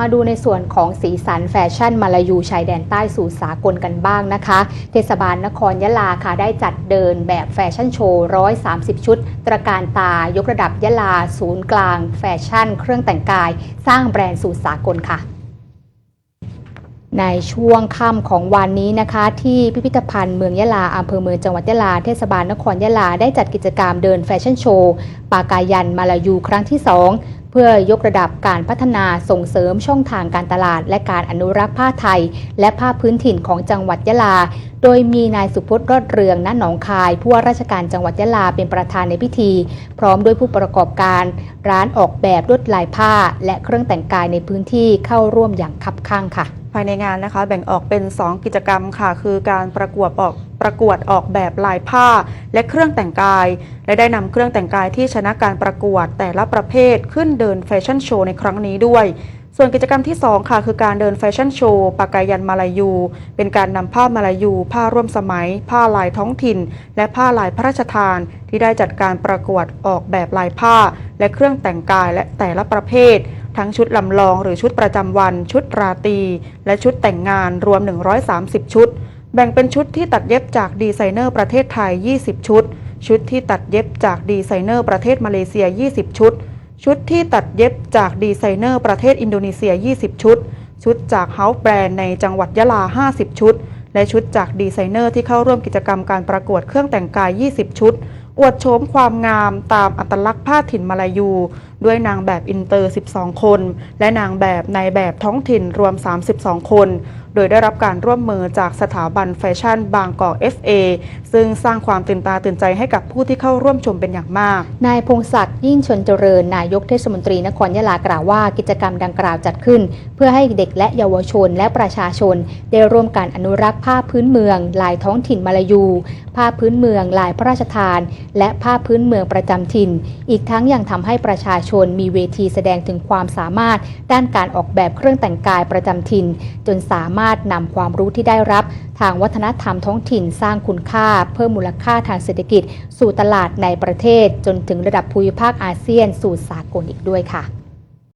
มาดูในส่วนของสีสันแฟชั่นมาลายูชายแดนใต้สู่สากลกันบ้างนะคะ เทศบาลนครยะลาค่ะได้จัดเดินแบบแฟชั่นโชว์ 130 ชุด ตระการตายกระดับยะลา ศูนย์กลาง แฟชั่น เครื่องแต่งกาย สร้างแบรนด์สู่สากลค่ะในช่วงค่ำของวันนี้นะคะ ที่พิพิธภัณฑ์เมืองยะลาอำเภอเมืองจังหวัดยะลา เทศบาลนครยะลาได้จัดกิจกรรมเดินแฟชั่นโชว์ ปากายันมาลายูครั้งที่ 2 พื่อยกระดับการพัฒนาส่งเสริมช่องทางการตลาด และการอนุรักษ์ผ้าไทย และผ้าพื้นถิ่นของจังหวัดยะลา โดยมีนายสุพจน์รอดเรืองณหนองคาย ผู้ว่าราชการจังหวัดยะลาเป็นประธานในพิธี พร้อมด้วยผู้ประกอบการ ร้านออกแบบลวดลายผ้า และเครื่องแต่งกายในพื้นที่เข้าร่วมอย่างคับข้างค่ะ ภายในงานนะคะแบ่งออกเป็น 2 กิจกรรมค่ะ คือการประกวดออกประกวดออกแบบลายผ้าและเครื่องแต่งกาย และได้นำเครื่องแต่งกายที่ชนะการประกวดแต่ละประเภทขึ้นเดินแฟชั่นโชว์ในครั้งนี้ด้วย ส่วนกิจกรรมที่ 2 ค่ะ คือการเดินแฟชั่นโชว์ปากายันมาลายู เป็นการนำผ้ามาลายู ผ้าร่วมสมัย ผ้าลายท้องถิ่น และผ้าลายพระราชทาน ที่ได้จัดการประกวดออกแบบลายผ้า และเครื่องแต่งกายและแต่ละประเภททั้งชุดลำลองหรือชุดประจำวัน ชุดราตรี และชุดแต่งงานรวม 130 ชุด แบ่งเป็นชุดที่ตัดเย็บจากดีไซเนอร์ประเทศไทย 20 ชุด ชุดที่ตัดเย็บจากดีไซเนอร์ประเทศมาเลเซีย 20 ชุด ชุดที่ตัดเย็บจากดีไซเนอร์ประเทศอินโดนีเซีย 20 ชุด ชุดจากเฮาส์แบรนด์ในจังหวัดยะลา 50 ชุด และชุดจากดีไซเนอร์ที่เข้าร่วมกิจกรรมการประกวดเครื่องแต่งกาย 20 ชุด อวดโฉมความงามตามอัตลักษณ์ผ้าถิ่นมาลายู ด้วยนางแบบอินเตอร์ 12 คน และนางแบบในแบบท้องถิ่นรวม 32 คน โดยได้รับการร่วมมือจากสถาบันแฟชั่นบางกอก FA ซึ่งสร้างความตื่นตาตื่นใจให้กับผู้ที่เข้าร่วมชมเป็นอย่างมาก นายพงศักดิ์ยิ่งชนเจริญนายกเทศมนตรีนครยะลากล่าวว่ากิจกรรมดังกล่าวจัดขึ้น เพื่อให้เด็กและเยาวชนและประชาชน ได้ร่วมกันอนุรักษ์ผ้าพื้นเมือง ลายท้องถิ่นมาลายู ผ้าพื้นเมืองลายพระราชทาน และผ้าพื้นเมืองประจำถิ่น อีกทั้งยังทำให้ประชาชนมีเวทีแสดงถึงความสามารถ ด้านการออกแบบเครื่องแต่งกายประจำถิ่น จนสามารถารถนำความรู้ที่ได้รับ ทางวัฒนธรรมท้องถิ่นสร้างคุณค่า เพิ่มมูลค่าทางเศรษฐกิจ สู่ตลาดในประเทศจนถึงระดับภูมิภาคอาเซียนสู่สากลอีกด้วยค่ะ